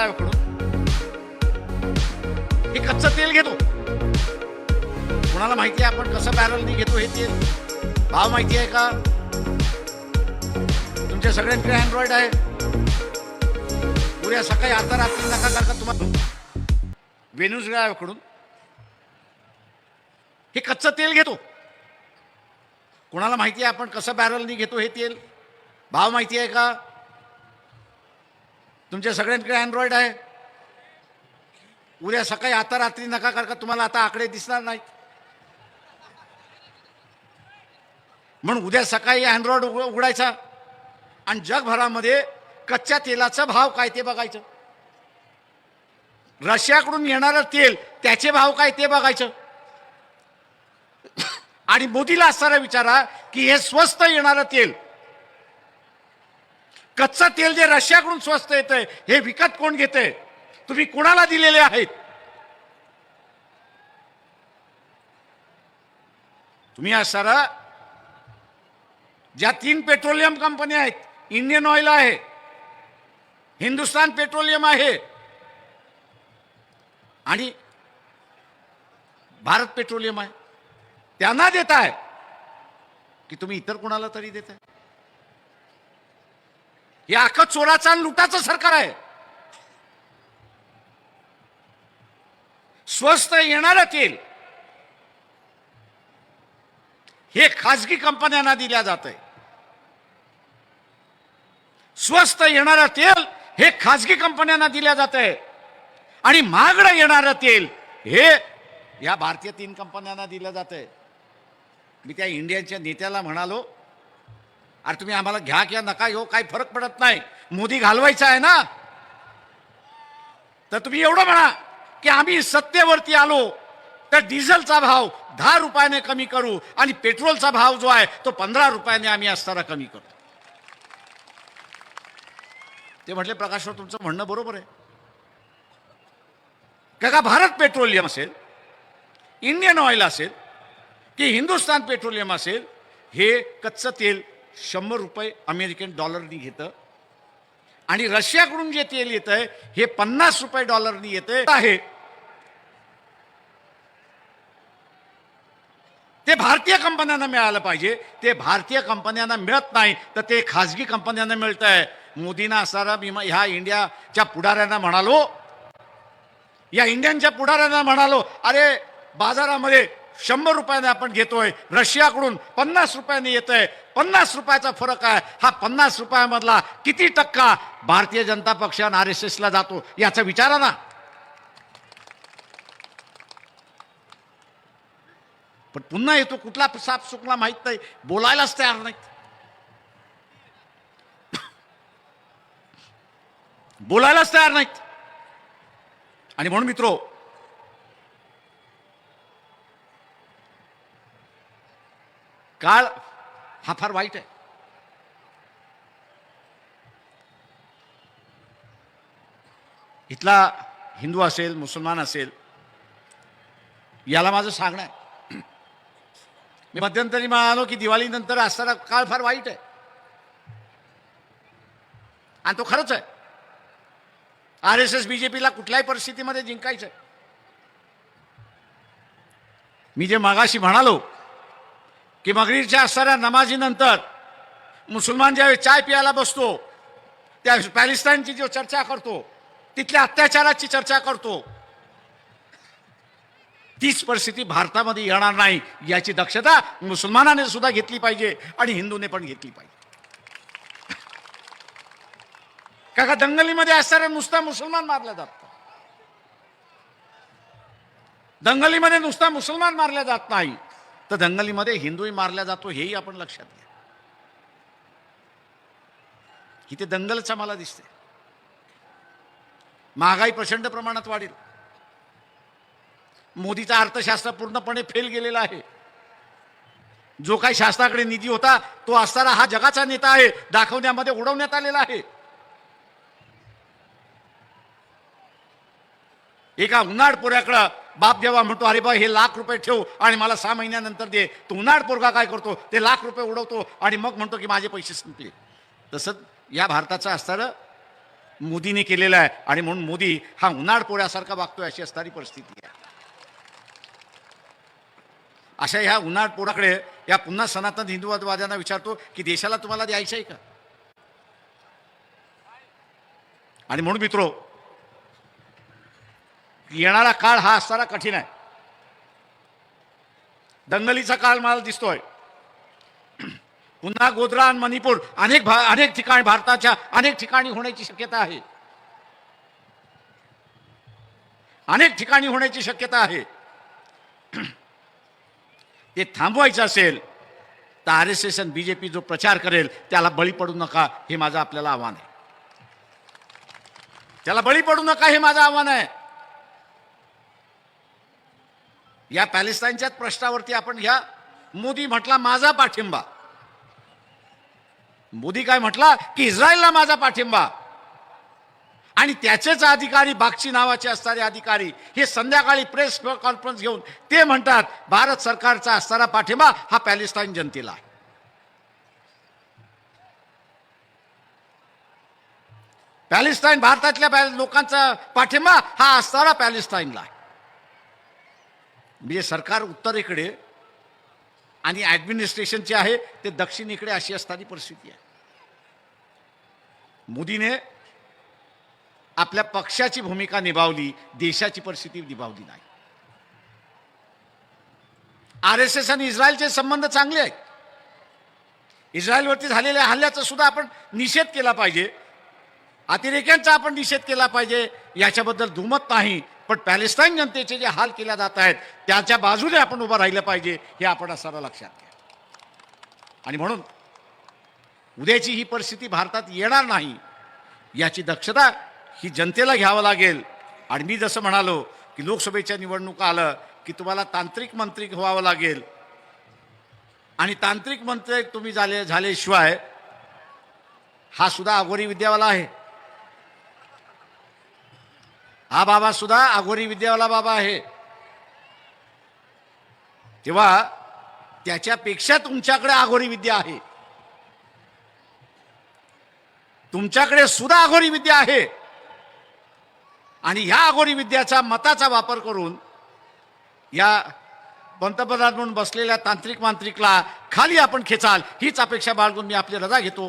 वेळाकडून हे कच्चं तेल घेतो. कोणाला माहिती आहे आपण कसं बॅरलनी घेतो हे तेल? भाव माहिती आहे का? तुमच्या सगळ्यांकडे अँड्रॉइड आहे. उद्या सकाळी आता रात्री नका नका तुम्हाला. वेणूजगाकडून हे कच्चं तेल घेतो. कोणाला माहिती आहे आपण कसं बॅरलनी घेतो हे तेल? भाव माहिती आहे का? तुमच्या सगळ्यांकडे अँड्रॉइड आहे. उद्या सकाळी आता रात्री नका का तुम्हाला आता आकडे दिसणार नाहीत. म्हणून उद्या सकाळी अँड्रॉइड उघडायचा. आणि जगभरामध्ये कच्च्या तेलाचा भाव काय ते बघायचं. रशियाकडून येणारं तेल त्याचे भाव काय ते बघायचं. आणि मोदीला असणारा विचारा की हे स्वस्त येणारं तेल कच्चं तेल जे रशियाकडून स्वस्त येतंय हे विकत कोण घेतंय? तुम्ही कुणाला दिलेले आहेत? तुम्ही असताना ज्या तीन पेट्रोलियम कंपन्या आहेत इंडियन ऑइल आहे हिंदुस्तान पेट्रोलियम आहे आणि भारत पेट्रोलियम आहे त्यांना देत आहे की तुम्ही इतर कोणाला तरी देताय? हे अख्खं चोराचा आणि लुटाचं सरकार आहे. स्वस्त येणारं तेल. हे खाजगी कंपन्यांना दिल्या जात आहे स्वस्त येणारं तेल हे खाजगी कंपन्यांना दिल्या जात आहे आणि महागडं येणारं तेल हे या भारतीय तीन कंपन्यांना दिलं जात आहे मी त्या इंडियनच्या नेत्याला म्हणालो अरे तुम्ही आम्हाला घ्या किंवा नका घेऊ काही फरक पडत नाही. मोदी घालवायचा आहे ना? तर तुम्ही एवढं म्हणा की आम्ही सत्तेवरती आलो तर डिझेलचा भाव दहा रुपयाने कमी करू आणि पेट्रोलचा भाव जो आहे तो पंधरा रुपयाने आम्ही असताना कमी करू ते म्हटले प्रकाशराव तुमचं म्हणणं बरोबर आहे. का का भारत पेट्रोलियम असेल इंडियन ऑइल असेल की हिंदुस्तान पेट्रोलियम असेल हे कच्चं तेल शंभर रुपये अमेरिकन डॉलरनी घेतं. आणि रशियाकडून जे तेल येत आहे हे पन्नास रुपये डॉलरनी येत आहे. ते भारतीय कंपन्यांना मिळालं पाहिजे. ते भारतीय कंपन्यांना मिळत नाही तर ते खाजगी कंपन्यांना मिळत आहे मोदींना असणारा मी ह्या इंडियाच्या पुढाऱ्यांना म्हणालो. या इंडियनच्या पुढाऱ्यांना म्हणालो अरे बाजारामध्ये शंभर रुपयाने आपण घेतोय रशियाकडून पन्नास रुपयाने येत आहे पन्नास रुपयाचा फरक आहे. हा पन्नास रुपयामधला किती टक्का भारतीय जनता पक्ष आणि आर एस एसला जातो याचा विचारा ना. पण पुन्हा येतो कुठला साप सुकला माहीत नाही. बोलायलाच तयार नाहीत. बोलायलाच तयार नाहीत. आणि म्हणून मित्रो काळ हा फार वाईट आहे. इथला हिंदू असेल मुसलमान असेल याला माझं सांगणं आहे. मी मध्यंतरी म्हणालो की दिवाळीनंतर असणारा काळ फार वाईट आहे. आणि तो खरंच आहे. आर एस एस बीजेपीला कुठल्याही परिस्थितीमध्ये जिंकायचं आहे मी जे मागाशी म्हणालो की मगरीच्या असणाऱ्या नमाजीनंतर मुसलमान ज्यावेळी चाय प्यायला बसतो त्या पॅलेस्टाईनची जो चर्चा करतो तिथल्या अत्याचाराची चर्चा करतो तीच परिस्थिती भारतामध्ये येणार नाही याची दक्षता मुसलमानाने सुद्धा घेतली पाहिजे आणि हिंदूने पण घेतली पाहिजे. का का दंगलीमध्ये असणारे नुसता मुसलमान मारल्या जात दंगलीमध्ये नुसता मुसलमान मारल्या जात नाही. तर दंगलीमध्ये हिंदूही मारला जातो हेही आपण लक्षात घ्या. इथे दंगलच आम्हाला दिसते महागाई प्रचंड प्रमाणात वाढेल. मोदीचा अर्थशास्त्र पूर्णपणे फेल गेलेला आहे. जो काही शासनाकडे निधी होता तो असताना हा जगाचा नेता आहे दाखवण्यामध्ये उडवण्यात आलेला आहे. एका उन्हाळ पोऱ्याकडं बाप जेव्हा म्हणतो अरे बा हे लाख रुपये ठेव आणि मला सहा महिन्यानंतर दे. तो उन्हाळ पोरगा काय करतो? ते लाख रुपये उडवतो आणि मग म्हणतो की माझे पैसे संपले. तसंच या भारताचं असताना मोदीने केलेला आहे आणि म्हणून मोदी हा उन्हाळ पोळ्यासारखा वागतोय अशी असणारी परिस्थिती आहे. अशा ह्या उन्हाळ पोराकडे या पुन्हा सनातन हिंदुवादवाद्यांना विचारतो की देशाला तुम्हाला द्यायचं आहे का? आणि म्हणून मित्रो येणारा काळ हा असणारा कठीण आहे. दंगलीचा काळ मला दिसतोय. पुन्हा गोधरा आणि मणिपूर अनेक भा अनेक ठिकाणी भारताच्या अनेक ठिकाणी होण्याची शक्यता आहे. अनेक ठिकाणी होण्याची शक्यता आहे. ते थांबवायचं असेल तर आर एस एस आणि बी जे पी जो प्रचार करेल त्याला बळी पडू नका हे माझं आपल्याला आव्हान आहे. त्याला बळी पडू नका हे माझं आव्हान आहे. या पॅलेस्टाईनच्याच प्रश्नावरती आपण घ्या. मोदी म्हटला माझा पाठिंबा. मोदी काय म्हटला की इस्रायलला माझा पाठिंबा. आणि त्याचेच अधिकारी बागची नावाचे असणारे अधिकारी हे संध्याकाळी प्रेस कॉन्फरन्स घेऊन ते म्हणतात भारत सरकारचा असणारा पाठिंबा हा पॅलेस्टाईन जनतेला आहे. पॅलेस्टाईन भारतातल्या लोकांचा पाठिंबा हा असणारा पॅलेस्टाईनला आहे. म्हणजे सरकार उत्तरेकडे आणि ॲडमिनिस्ट्रेशन जे आहे ते दक्षिणेकडे अशी असणारी परिस्थिती आहे. मोदीने आपल्या पक्षाची भूमिका निभावली देशाची परिस्थिती निभावली नाही. आर एस एस आणि इस्रायलचे संबंध चांगले आहेत. इस्रायलवरती झालेल्या हल्ल्याचा सुद्धा आपण निषेध केला पाहिजे. अतिरेक्यांचा आपण निषेध केला पाहिजे. याच्याबद्दल दुमत नाही. पण पॅलेस्टाईन जनतेचे जे हाल केल्या जात आहेत त्याच्या बाजूने आपण उभं राहिलं पाहिजे हे आपण असताना लक्षात घ्या. आणि म्हणून उद्याची ही परिस्थिती भारतात येणार नाही याची दक्षता ही जनतेला घ्यावं लागेल. आणि मी जसं म्हणालो की लोकसभेच्या निवडणुका आलं की तुम्हाला तांत्रिक मंत्री व्हावं लागेल. आणि तांत्रिक मंत्री तुम्ही झाले झाल्याशिवाय हा सुद्धा अघोरी विद्यावाला आहे. हा बाबा सुद्धा अघोरी विद्यावाला बाबा आहे. तेव्हा त्याच्यापेक्षा तुमच्याकडे अघोरी विद्या आहे. तुमच्याकडे सुद्धा अघोरी विद्या आहे. आणि ह्या अघोरी विद्याचा मताचा वापर करून या पंतप्रधान म्हणून बसलेल्या तांत्रिक मांत्रिकला खाली आपण खेचाल हीच अपेक्षा बाळगून मी आपली रजा घेतो.